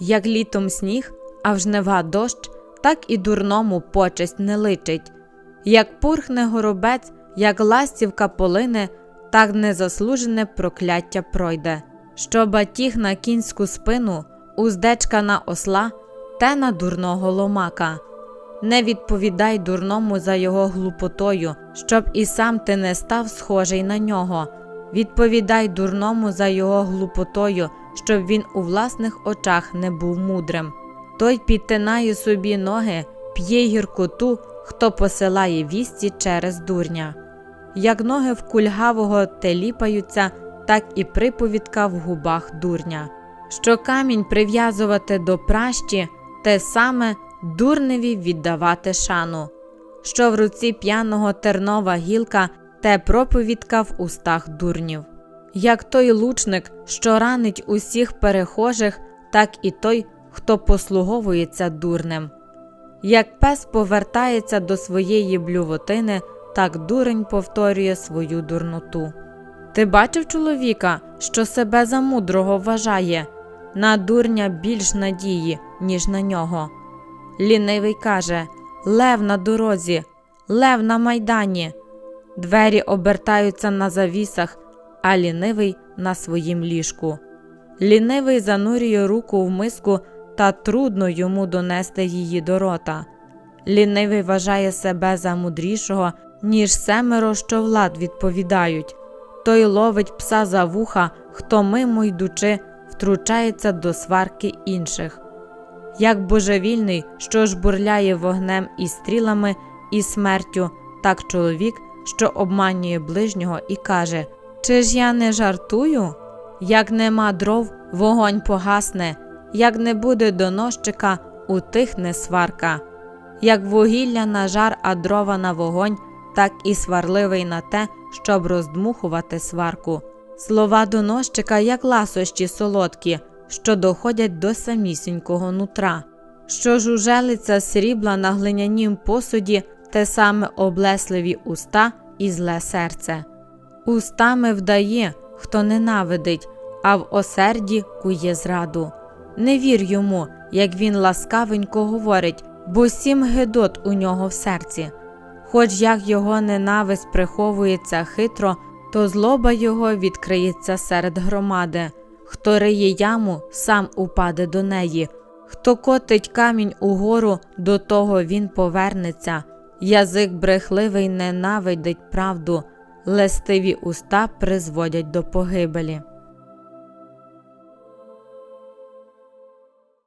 Як літом сніг, а в жнива дощ, так і дурному почесть не личить. Як пурхне горобець, як ластівка полине, так незаслужене прокляття пройде. Що батіг на кінську спину, уздечка на осла, те на дурного ломака. Не відповідай дурному за його глупотою, щоб і сам ти не став схожий на нього. Відповідай дурному за його глупотою, щоб він у власних очах не був мудрим. Той підтинає собі ноги, п'є гіркоту, хто посилає вісті через дурня. Як ноги в кульгавого теліпаються, так і приповідка в губах дурня. Що камінь прив'язувати до пращі, те саме дурневі віддавати шану. Що в руці п'яного тернова гілка, те проповідка в устах дурнів. Як той лучник, що ранить усіх перехожих, так і той, хто послуговується дурнем. Як пес повертається до своєї блювотини, так дурень повторює свою дурноту. Ти бачив чоловіка, що себе за мудрого вважає, на дурня більш надії, ніж на нього. Лінивий каже Лев на дорозі, лев на майдані. Двері обертаються на завісах, а лінивий на своїм ліжку. Лінивий занурює руку в миску, та трудно йому донести її до рота. Лінивий вважає себе за мудрішого, ніж семеро, що влад відповідають. Той ловить пса за вуха, хто мимо йдучи, втручається до сварки інших. Як божевільний, що жбурляє вогнем і стрілами, і смертю, так чоловік, що обманює ближнього і каже: Чи ж я не жартую? Як нема дров, вогонь погасне, як не буде доносчика, утихне сварка. Як вугілля на жар, а дрова на вогонь, так і сварливий на те, щоб роздмухувати сварку. Слова доносчика, як ласощі солодкі, що доходять до самісінького нутра, що жужелиця срібла на глинянім посуді, те саме облесливі уста і зле серце. Устами вдає, хто ненавидить, а в осерді кує зраду. Не вір йому, як він ласкавенько говорить, бо сім гидот у нього в серці. Хоч як його ненависть приховується хитро, то злоба його відкриється серед громади. Хто риє яму, сам упаде до неї. Хто котить камінь угору, до того він повернеться. Язик брехливий ненавидить правду, лестиві уста призводять до погибелі.